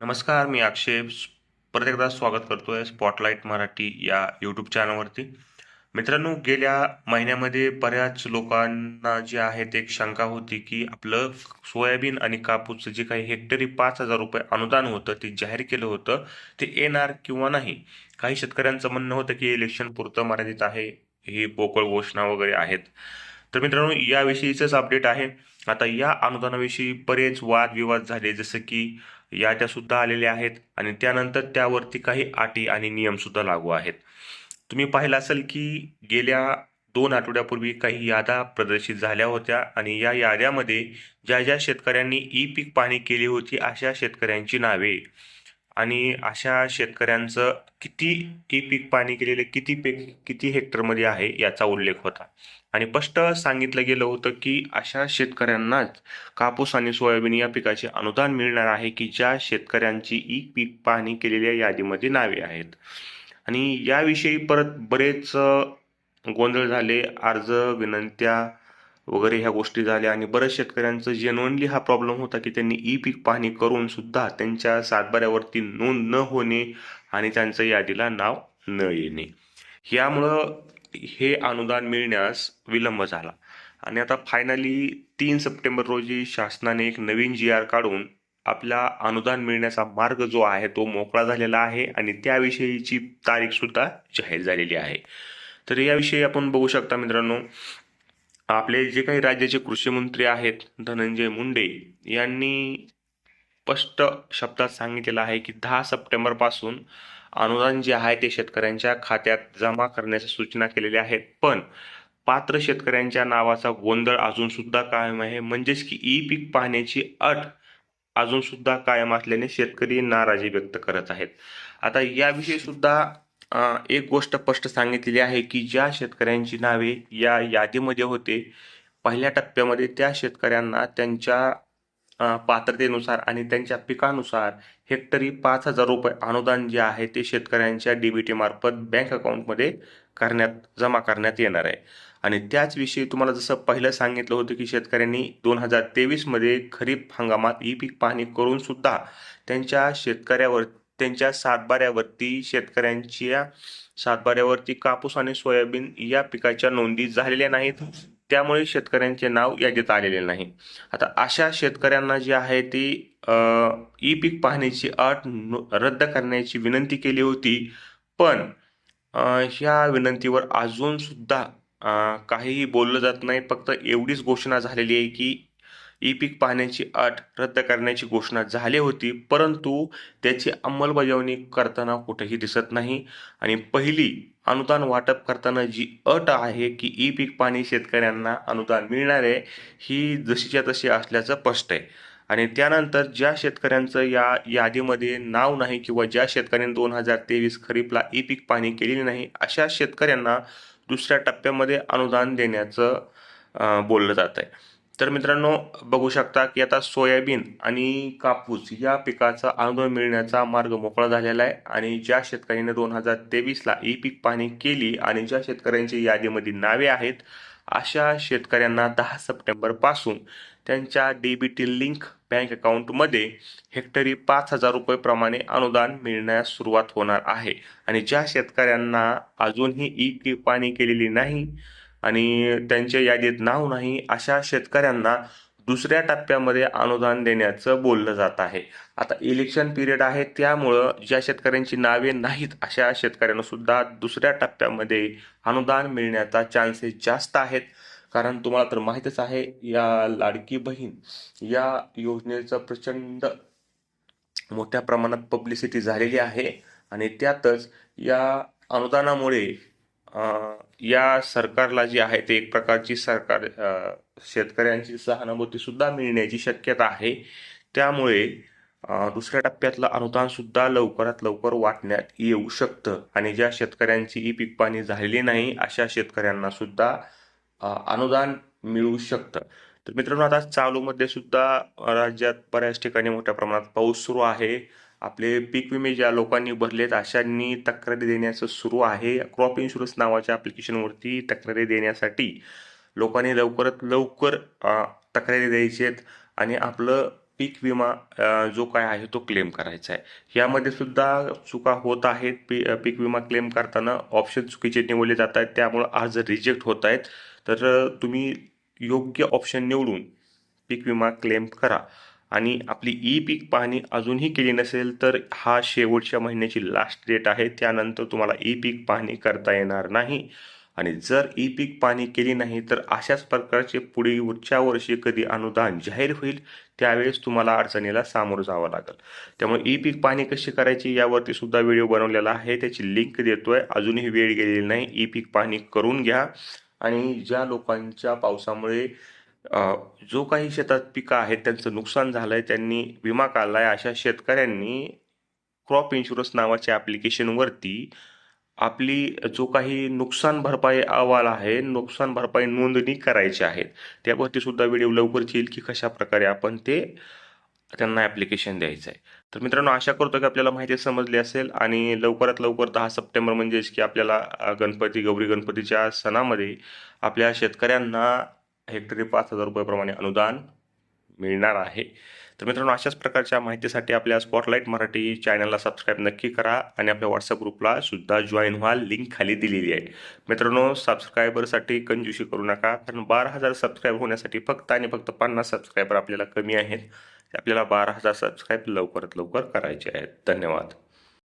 नमस्कार मी अक्षय परत एकदा स्वागत आहे स्पॉटलाईट मराठी या यूट्यूब चॅनलवरती मित्रांनो गेल्या महिन्यामध्ये बऱ्याच लोकांना जी आहे ते एक शंका होती की आपलं सोयाबीन आणि कापूसचं जे काही हेक्टरी पाच हजार रुपये अनुदान होतं ते जाहीर केलं होतं ते येणार किंवा नाही? काही शेतकऱ्यांचं म्हणणं होतं की इलेक्शन पुरतं मर्यादित आहे ही पोकळ घोषणा वगैरे आहेत. तर मित्रांनो याविषयीचंच अपडेट आहे. आता या अनुदानाविषयी बरेच वादविवाद झाले जसं की याद्या सुद्धा आलेल्या आहेत आणि त्यानंतर त्यावरती काही अटी आणि नियमसुद्धा लागू आहेत. तुम्ही पाहिलं असेल की गेल्या दोन आठवड्यापूर्वी काही याद्या प्रदर्शित झाल्या होत्या आणि या याद्यामध्ये ज्या ज्या शेतकऱ्यांनी ई पीक पाहणी केली होती अशा शेतकऱ्यांची नावे. आणि अशा शेतकऱ्यांचं किती की पीक पाणी केलेले किती पे किती हेक्टरमध्ये आहे याचा उल्लेख होता. आणि स्पष्ट सांगितलं गेलं होतं की अशा शेतकऱ्यांनाच कापूस आणि सोयाबीन या पिकाचे अनुदान मिळणार आहे की ज्या शेतकऱ्यांची ई पीक पाहणी केलेल्या यादीमध्ये नावे आहेत. आणि याविषयी परत बरेच गोंधळ झाले अर्ज विनंत्या वगैरे ह्या गोष्टी झाल्या आणि बऱ्याच शेतकऱ्यांचं जेन्युअनली हा प्रॉब्लेम होता की त्यांनी ई पीक पाहणी करून सुद्धा त्यांच्या सातबाऱ्यावरती नोंद न होणे आणि त्यांचं यादीला नाव न येणे. यामुळं हे अनुदान मिळण्यास विलंब झाला. आणि आता फायनली तीन सप्टेंबर रोजी शासनाने एक नवीन जी आर काढून आपला अनुदान मिळण्याचा मार्ग जो आहे तो मोकळा झालेला आहे आणि त्याविषयीची तारीख सुद्धा जाहीर झालेली आहे. तर याविषयी आपण बघू शकता मित्रांनो आपले जे काही राज्याचे कृषी मंत्री आहेत धनंजय मुंडे यांनी स्पष्ट शब्दात सांगितलेलं आहे की दहा सप्टेंबरपासून अनुदान जे आहे ते शेतकऱ्यांच्या खात्यात जमा करण्याच्या सूचना केलेल्या आहेत. पण पात्र शेतकऱ्यांच्या नावाचा गोंधळ अजून सुद्धा कायम आहे. म्हणजेच की ई पीक पाहण्याची अट अजून सुद्धा कायम असल्याने शेतकरी नाराजी व्यक्त करत आहेत. आता याविषयी सुद्धा एक गोष्ट स्पष्ट सांगितलेली आहे की ज्या शेतकऱ्यांची नावे या यादीमध्ये होते पहिल्या टप्प्यामध्ये त्या शेतकऱ्यांना त्यांच्या पात्रतेनुसार आणि त्यांच्या पिकानुसार हेक्टरी पाच हजार रुपये अनुदान जे आहे ते शेतकऱ्यांच्या डीबीटी मार्फत बँक अकाउंटमध्ये करण्यात जमा करण्यात येणार आहे. आणि त्याचविषयी तुम्हाला जसं पहिलं सांगितलं होतं की शेतकऱ्यांनी दोन हजार तेवीसमध्ये खरीप हंगामात ई पीक पाहणी करूनसुद्धा त्यांच्या शेतकऱ्यावर त्यांच्या सातबाऱ्यावरती शेतकऱ्यांच्या सातबाऱ्यावरती कापूस आणि सोयाबीन या पिकाच्या नोंदी झालेल्या नाहीत. त्यामुळे शेतकऱ्यांचे नाव यादीत आलेले नाही. आता अशा शेतकऱ्यांना जी आहे ती ई पीक पाहण्याची अट रद्द करण्याची विनंती केली होती. पण ह्या विनंतीवर अजून सुद्धा काहीही बोललं जात नाही. फक्त एवढीच घोषणा झालेली आहे की ई पीक पाहण्याची अट रद्द करण्याची घोषणा झाली होती परंतु त्याची अंमलबजावणी करताना कुठेही दिसत नाही. आणि पहिली अनुदान वाटप करताना जी अट आहे की ई पीक पाणी शेतकऱ्यांना अनुदान मिळणार आहे ही जशीच्या तशी असल्याचं स्पष्ट आहे. आणि त्यानंतर ज्या शेतकऱ्यांचं या यादीमध्ये नाव नाही किंवा ज्या शेतकऱ्यांनी दोन हजार तेवीस खरीपला ई पीक पाणी केलेली नाही अशा शेतकऱ्यांना दुसऱ्या टप्प्यामध्ये अनुदान देण्याचं बोललं जात आहे तर मित्रांनो बघू शकता की आता सोयाबीन आणि कापूस या पिकाचा अनुदान मिळण्याचा मार्ग मोकळा झालेला आहे आणि ज्या शेतकऱ्यांनी दोन हजार तेवीसला ई पीक पाहणी केली आणि ज्या शेतकऱ्यांची यादीमध्ये नावे आहेत अशा शेतकऱ्यांना दहा सप्टेंबरपासून त्यांच्या डीबीटी लिंक बँक अकाउंटमध्ये हेक्टरी पाच हजार रुपये प्रमाणे अनुदान मिळण्यास सुरुवात होणार आहे. आणि ज्या शेतकऱ्यांना अजूनही ई पीक पाणी केलेली नाही आणि त्यांच्या यादीत नाव नाही अशा शेतकऱ्यांना दुसऱ्या टप्प्यामध्ये अनुदान देण्याचं बोललं जात आहे. आता इलेक्शन पिरियड आहे त्यामुळं ज्या शेतकऱ्यांची नावे नाहीत अशा शेतकऱ्यांना सुद्धा दुसऱ्या टप्प्यामध्ये अनुदान मिळण्याचा चान्सेस जास्त आहेत. कारण तुम्हाला तर माहीतच आहे या लाडकी बहीण या योजनेचं प्रचंड मोठ्या प्रमाणात पब्लिसिटी झालेली आहे. आणि त्यातच या अनुदानामुळे या सरकारला जी आहे ते एक प्रकारची सरकार शेतकऱ्यांची सहानुभूती सुद्धा मिळण्याची शक्यता आहे. त्यामुळे दुसऱ्या टप्प्यातलं अनुदान सुद्धा लवकरात लवकर वाटण्यात येऊ शकतं. आणि ज्या शेतकऱ्यांची ई पीक पाणी झालेली नाही अशा शेतकऱ्यांना सुद्धा अनुदान मिळू शकतं. तर मित्रांनो आता चालूमध्ये सुद्धा राज्यात बऱ्याच ठिकाणी मोठ्या प्रमाणात पाऊस सुरू आहे. आपले पीक विमे ज्या लोकांनी भरलेत अशांनी तक्रारी देण्याचं सुरू आहे. क्रॉप इन्शुरन्स नावाच्या ॲप्लिकेशनवरती तक्रारी देण्यासाठी लोकांनी लवकरात लवकर तक्रारी द्यायची आहेत आणि आपलं पीक विमा जो काय आहे तो क्लेम करायचा आहे. यामध्ये सुद्धा चुका होत आहेत. पी पीक विमा क्लेम करताना ऑप्शन चुकीचे निवडले जात आहेत. त्यामुळं अर्ज रिजेक्ट होत आहेत. तर तुम्ही योग्य ऑप्शन निवडून पीक विमा क्लेम करा. आणि आपली ई पीक पाहणी अजूनही केली नसेल तर हा शेवटच्या महिन्याची लास्ट डेट आहे. त्यानंतर तुम्हाला ई पीक पाहणी करता येणार नाही. आणि जर ई पीक पाहणी केली नाही तर अशाच प्रकारचे पुढीलच्या वर्षी कधी अनुदान जाहीर होईल त्यावेळेस तुम्हाला अडचणीला सामोरं जावं लागेल. त्यामुळे ई पीक पाहणी कशी करायची यावरती सुद्धा व्हिडिओ बनवलेला आहे. त्याची लिंक देतोय. अजूनही वेळ गेलेली नाही. ई पीक पाहणी करून घ्या. आणि ज्या लोकांच्या पावसामुळे जो काही शेतात पिकं आहेत त्यांचं नुकसान झालं आहे त्यांनी विमा काढला आहे अशा शेतकऱ्यांनी क्रॉप इन्शुरन्स नावाच्या ॲप्लिकेशनवरती आपली जो काही नुकसान भरपाई अहवाल आहे नुकसान भरपाई नोंदणी करायची आहे. त्यावरती सुद्धा व्हिडिओ लवकरच येईल की कशा प्रकारे आपण ते त्यांना ॲप्लिकेशन द्यायचं आहे. तर मित्रांनो आशा करतो की आपल्याला माहिती समजली असेल आणि लवकरात लवकर दहा सप्टेंबर म्हणजेच की आपल्याला गणपती गौरी गणपतीच्या सणामध्ये आपल्या शेतकऱ्यांना हेक्टरी पाच हजार रुपयाप्रमाणे अनुदान मिळणार आहे. तर मित्रांनो अशाच प्रकारच्या माहितीसाठी आपल्या स्पॉटलाईट मराठी चॅनलला सबस्क्राईब नक्की करा आणि आपल्या व्हॉट्सअप ग्रुपला सुद्धा जॉईन व्हा. लिंक खाली दिलेली आहे. मित्रांनो सबस्क्रायबरसाठी कंजूशी करू नका कारण बारा हजार सबस्क्राईब होण्यासाठी फक्त आणि फक्त पन्नास सबस्क्रायबर आपल्याला कमी आहेत. आपल्याला बारा हजार सबस्क्राईब लवकरात लवकर करायचे आहेत. धन्यवाद.